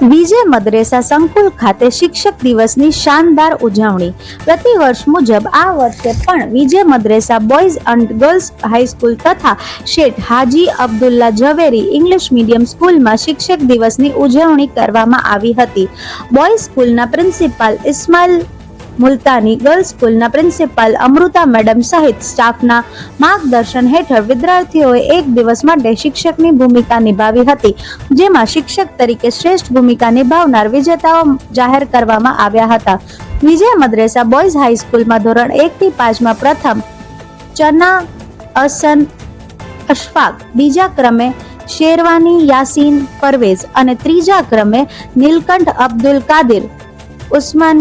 વિજય મદ્રેસા સંકુલ ખાતે શિક્ષક દિવસની શાનદાર ઉજવણી. પ્રતિવર્ષ મુજબ આ વર્ષે પણ Vijay Madressa boys and girls high school તથા શેઠ હાજી અબ્દુલ્લા ઝવેરી ઇંગ્લિશ મીડિયમ સ્કૂલમાં શિક્ષક દિવસની ઉજવણી કરવામાં આવી હતી. બોયઝ સ્કૂલના પ્રિન્સિપાલ ઇસ્માઇલ મુલતાની ગર્લ્સ સ્કૂલના પ્રિન્સિપાલ અમૃતા મેડમ સહિત સ્ટાફના માર્ગદર્શન હેઠળ વિદ્યાર્થીઓએ એક દિવસ માટે શિક્ષકની ભૂમિકા નિભાવી હતી, જેમાં શિક્ષક તરીકે શ્રેષ્ઠ ભૂમિકા નિભાવનાર વિજેતાઓ જાહેર કરવામાં આવ્યા હતા. વિજય મદ્રેસા બોયઝ હાઈસ્કૂલમાં ધોરણ એક થી પાંચમાં પ્રથમ, ચના, અસન, અશફાક, બીજા ક્રમે શેરવાની, યાસીન, પરવેઝ અને ત્રીજા ક્રમે નીલકંઠ અબ્દુલ કાદિર, ઉસ્માન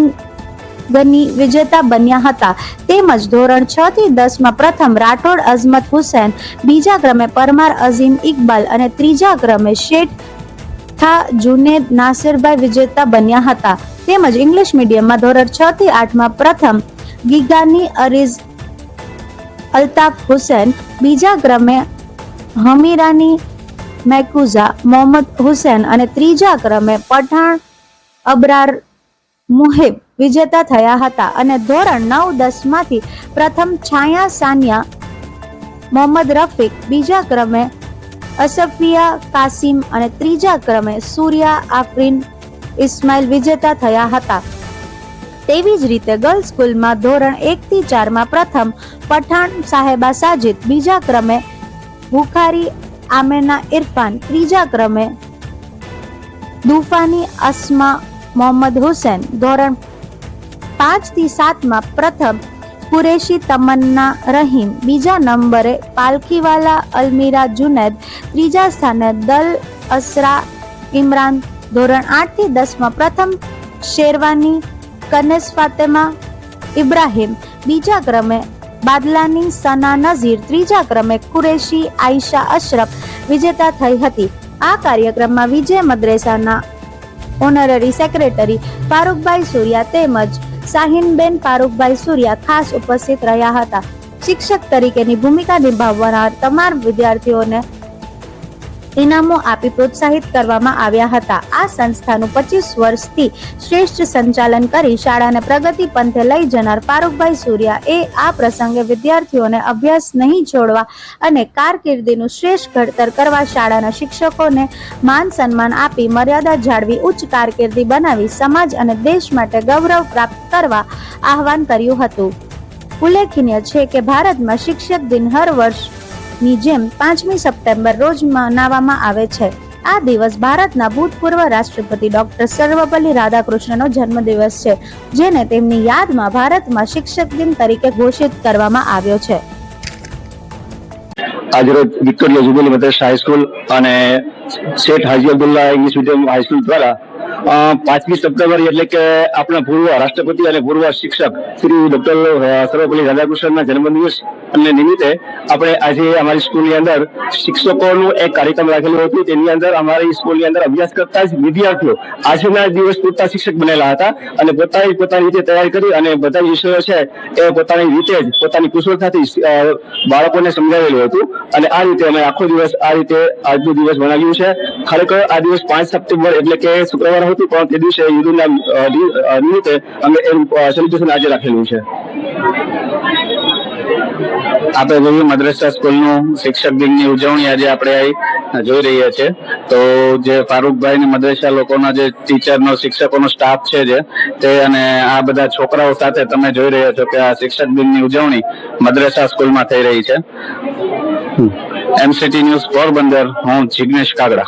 ગની વિજેતા બન્યા હતા. તેમજ ધોરણ છ થી દસમાં પ્રથમ રાઠોડ અઝમત હુસેન, બીજા ક્રમે પરમાર અઝીમ ઇકબાલ અને ત્રીજા ક્રમે શેઠ થા જુનેદ નાસિરભાઈ વિજેતા બન્યા હતા. તેમજ ઇંગ્લિશ મીડિયમમાં ધોરણ છ થી આઠમાં પ્રથમ ગીગાની અરીઝ અલ્તાફ હુસેન, બીજા ક્રમે હમીરાની મેકુઝા મોહમ્મદ હુસેન અને ત્રીજા ક્રમે પઠાણ અબરાર મુહિબ વિજેતા થયા હતા અને ધોરણ નવ દસમાંથી પ્રથમ છાયા સાનિયા, મોહમ્મદ રફીક, બીજા ક્રમે અસફિયા કાસિમ અને ત્રીજા ક્રમે સૂર્યા આફરીન ઇસ્માઇલ વિજેતા થયા હતા. તેવી જ રીતે ગર્લ્સ સ્કૂલમાં ધોરણ એક થી ચારમાં પ્રથમ પઠાણ સાહેબા સાજિદ, બીજા ક્રમે બુખારી આમેના ઇરફાન, ત્રીજા ક્રમે દુફાની અસ્મા મોહમ્મદ હુસેન. ધોરણ પાંચથી સાતમાં પ્રથમ કુરેશી તમન્ના રહીમ. બીજા નંબરે પાલખીવાલા અલમીરા જુનેદ. ત્રીજા સ્થાને દલ અસરા ઇમરાન. ધોરણ આઠથી દસમાં પ્રથમ શેરવાની કનેસ ફાતેમા ઇબ્રાહિમ. બીજા ક્રમે બાદલાની સના નઝીર. ત્રીજા ક્રમે કુરેશી આયશા અશરફ. વિજેતા થઈ હતી. આ કાર્યક્રમમાં વિજય મદ્રેસાના ઓનરરી સેક્રેટરી ફારૂકભાઈ સૂર્યા તેમજ શાહીનબેન ફારૂકભાઈ સૂર્યા ખાસ ઉપસ્થિત રહ્યા હતા. શિક્ષક તરીકેની ભૂમિકા નિભાવવાના તમામ વિદ્યાર્થીઓને ઇનામો આપી પ્રોત્સાહિત કરવામાં આવ્યા હતા. આ સંસ્થાનું પચીસ વર્ષથી શ્રેષ્ઠ સંચાલન કરી શાળાને પ્રગતિ પંથે લઈ જનાર ફારૂકભાઈ સૂર્યા એ આ પ્રસંગે વિદ્યાર્થીઓને અભ્યાસ નહીં છોડવા અને કારકિર્દીનું શ્રેષ્ઠ ઘડતર કરવા શાળાના શિક્ષકોને માન સન્માન આપી મર્યાદા જાળવી ઉચ્ચ કારકિર્દી બનાવી સમાજ અને દેશ માટે ગૌરવ પ્રાપ્ત કરવા આહવાન કર્યું હતું. ઉલ્લેખનીય છે કે ભારતમાં શિક્ષક દિન હર વર્ષની જેમ પાંચમી સપ્ટેમ્બર રોજ મનાવવામાં આવે છે. આ દિવસ ભારતના ભૂતપૂર્વ રાષ્ટ્રપતિ ડોક્ટર સર્વપલ્લી રાધાકૃષ્ણનો જન્મદિવસ છે, જેને તેમની યાદમાં ભારતમાં શિક્ષક દિન તરીકે ઘોષિત કરવામાં આવ્યો છે. આજરોજ વિક્ટોરિયા જુબેલી મદ્રાસા હાઈસ્કૂલ અને શેઠ હાજી અબ્દુલ્લા ઇંગ્લિશ મીડિયમ હાઈસ્કૂલ દ્વારા પાંચમી સપ્ટેમ્બર એટલે કે આપણા પૂર્વ રાષ્ટ્રપતિ અને પૂર્વ શિક્ષક શ્રી ડોક્ટર સર્વપલ્લી રાધાકૃષ્ણના જન્મદિવસ અને નિમિત્તે આપણે આજે અમારી સ્કૂલની અંદર શિક્ષકોનું એક કાર્યક્રમ રાખેલું હતું. તેની અંદર અમારી સ્કૂલની અંદર અભ્યાસ કરતા જ વિદ્યાર્થીઓ આજના દિવસ પૂરતા શિક્ષક બનેલા હતા અને પોતાની પોતાની રીતે તૈયારી કરી અને બધા વિષયો છે એ પોતાની રીતે જ પોતાની કુશળતાથી બાળકોને સમજાવેલું હતું. અને આ રીતે અમે આખો દિવસ આ રીતે આજનો દિવસ બનાવ્યું છે. ખરેખર આ દિવસ પાંચ સપ્ટેમ્બર એટલે કે શુક્રવાર હતું, પણ તે દિવસે યુદ્ધના નિમિત્તે અમે એનું સેલિબ્રેશન આજે રાખેલું છે. આપણે જોયું મદ્રસા સ્કૂલનું શિક્ષક દિનની ઉજવણી આજે આપણે જોઈ રહ્યા છે. તો જે ફારૂકભાઈ ને મદ્રેસા લોકોના જે ટીચરનો, શિક્ષકોનો સ્ટાફ છે જે, તે અને આ બધા છોકરાઓ સાથે તમે જોઈ રહ્યા છો કે આ શિક્ષક દિનની ઉજવણી મદ્રસા સ્કૂલમાં થઈ રહી છે. એમસીટી ન્યૂઝ પોરબંદર હું જિગ્નેશ કાગડા.